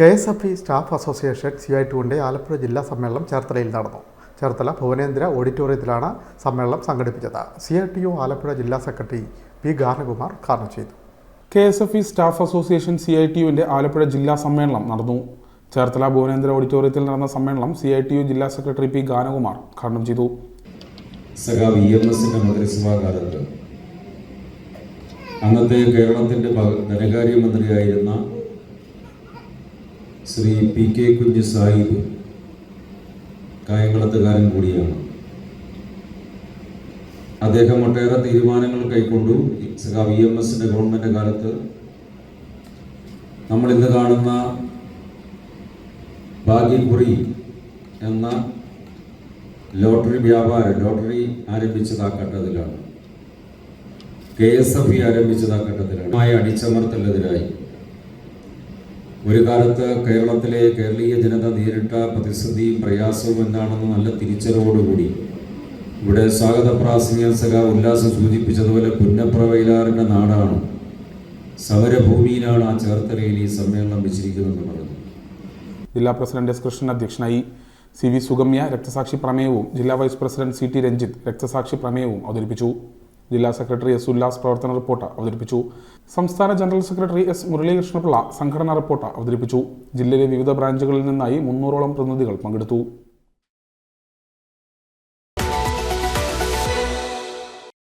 K S F E staff association C I ടുവിന്റെ ആലപ്പുഴ ജില്ലാ സമ്മേളനം ചേർത്തലയിൽ നടന്നു. ചേർത്തല ഭുവനേന്ദ്ര ഓഡിറ്റോറിയത്തിലാണ് സമ്മേളനം സംഘടിപ്പിച്ചത്. C I T O Alappuzha ജില്ലാ സെക്രട്ടറി പി ഗാനകുമാർ ഉദ്ഘാടനം ചെയ്തു. K S F E staff association C I T യുവിന്റെ Alappuzha ജില്ലാ സമ്മേളനം നടന്നു. ചേർത്തല ഭുവനേന്ദ്ര ഓഡിറ്റോറിയത്തിൽ നടന്ന സമ്മേളനം സി ഐ ടി യു ജില്ലാ സെക്രട്ടറി പി ഗാനകുമാർ ഉദ്ഘാടനം ചെയ്തു. സഖാവ് ഇ എം എസിന്റെ മന്ത്രിസഭാ കാലത്ത് അന്നത്തെ കേരളത്തിന്റെ ഭ- ധനകാര്യമന്ത്രിയായിരുന്ന ശ്രീ പി കെ കുഞ്ഞ് സാഹിബ് കായംകുളത്തുകാരൻ കൂടിയാണ്. അദ്ദേഹം ഒട്ടേറെ തീരുമാനങ്ങൾ കൈക്കൊണ്ടു. ഇ എം എസിന്റെ ഗവൺമെന്റ് കാലത്ത് നമ്മൾ ഇന്ന് കാണുന്ന ഭാഗ്യക്കുറി എന്ന ലോട്ടറി വ്യാപാരം ലോട്ടറി ആരംഭിച്ചത് ആ ഘട്ടത്തിലാണ് കെ എസ് എഫ് ഇ ആരംഭിച്ചത് ആ ഘട്ടത്തിലാണ് അടിച്ചമർത്തലെതിരായി ഒരു കാലത്ത് കേരളത്തിലെ കേരളീയ ജനത നേരിട്ട പ്രതിസന്ധിയും പ്രയാസവും എന്താണെന്ന് നല്ല തിരിച്ചറിവോടുകൂടി. ഇവിടെ സ്വാഗത പ്രാസംഗിക ഉല്ലാസം സൂചിപ്പിച്ചതുപോലെ പുന്നപ്രവയിലാറിന്റെ നാടാണ്. സമരഭൂമിയിലാണ് ആ ചേർത്തലയിൽ ഈ സമ്മേളനം വെച്ചിരിക്കുന്നതെന്ന് പറഞ്ഞു ജില്ലാ പ്രസിഡന്റ് എസ് കൃഷ്ണൻ അധ്യക്ഷനായി. സി വി സുഗമ്യ രക്തസാക്ഷി പ്രമേയവും ജില്ലാ vice president C T Ranjith രക്തസാക്ഷി പ്രമേയവും അവതരിപ്പിച്ചു. ജില്ലാ സെക്രട്ടറി എസ് ഉല്ലാസ് പ്രവർത്തന റിപ്പോർട്ട് അവതരിപ്പിച്ചു. സംസ്ഥാന ജനറൽ സെക്രട്ടറി എസ് മുരളീകൃഷ്ണപിള്ള സംഘടനാ റിപ്പോർട്ട് അവതരിപ്പിച്ചു. ജില്ലയിലെ വിവിധ ബ്രാഞ്ചുകളിൽ നിന്നായി മുന്നൂറോളം പ്രതിനിധികൾ പങ്കെടുത്തു.